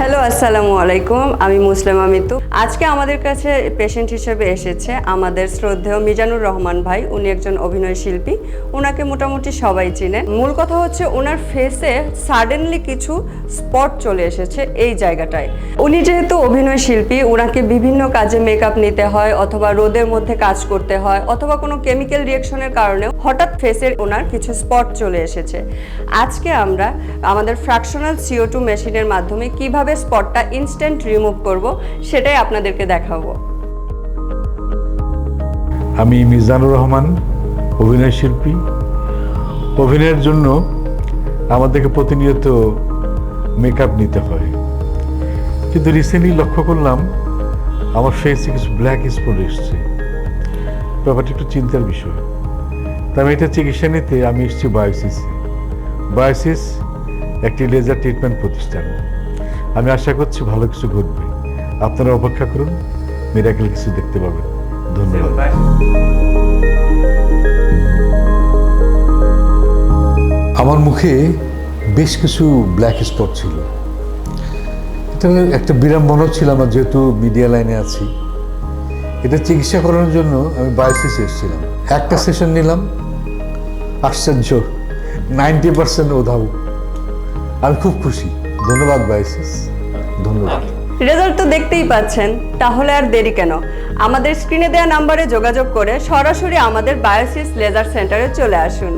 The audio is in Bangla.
হ্যালো আসসালামু আলাইকুম, আমি মুসলিমা মিতু। আজকে আমাদের কাছে পেশেন্ট হিসেবে এসেছে আমাদের শ্রদ্ধেয় মিজানুর রহমান ভাই। উনি একজন অভিনয় শিল্পী। ওনাকে মোটামুটি সবাই চিনেন মূল কথা হচ্ছে ওনার ফেসে সাডেনলি কিছু স্পট চলে এসেছে এই জায়গাটায়। উনি যেহেতু অভিনয় শিল্পী ওনাকে বিভিন্ন কাজে মেকআপ নিতে হয় অথবা রোদের মধ্যে কাজ করতে হয় অথবা কোনো কেমিক্যাল রিয়েকশনের কারণে হঠাৎ ফেসের ওনার কিছু স্পট চলে এসেছে। আজকে আমরা আমাদের ফ্র্যাকশনাল সিও টু মেশিনের মাধ্যমে কীভাবে স্পটটা ইনস্ট্যান্ট রিমুভ করব, সেটাই আপনাদেরকে দেখাবো। আমি মিজানুর রহমান, অভিনয় শিল্পী। অভিনয়ের জন্য আমাদেরকে প্রতিনিয়ত মেকআপ নিতে হয়। কিন্তু রিসেন্টলি লক্ষ্য করলাম, আমার ফেসে কিছু ব্ল্যাক স্পট এসছে। ব্যাপারটা একটু চিন্তার বিষয়। তাই আমি এটা চিকিৎসা নিতে আমি এসেছি বায়োসিসে। বায়োসিস একটি লেজার ট্রিটমেন্ট প্রতিষ্ঠান। আমি আশা করছি ভালো কিছু ঘটবে। আপনারা অপেক্ষা করুন মিরাকেল কিছু দেখতে পাবেন। ধন্যবাদ। আমার মুখে বেশ কিছু ব্ল্যাক স্পট ছিল। এটা একটা বিড়ম্বনা ছিল আমার যেহেতু মিডিয়া লাইনে আছি। এটা চিকিৎসা করানোর জন্য আমি বায়োসিস এসেছিলাম। একটা সেশন নিলাম আশ্চর্য নাইনটি পার্সেন্ট ওধাও। আমি খুব খুশি। ধন্যবাদ, বাইসিস। ধন্যবাদ। রেজাল্ট তো দেখতেই পাচ্ছেন, তাহলে আর দেরি কেন? আমাদের স্ক্রিনে দেওয়া নাম্বারে যোগাযোগ করে সরাসরি আমাদের বায়োসিস লেজার সেন্টারে চলে আসুন।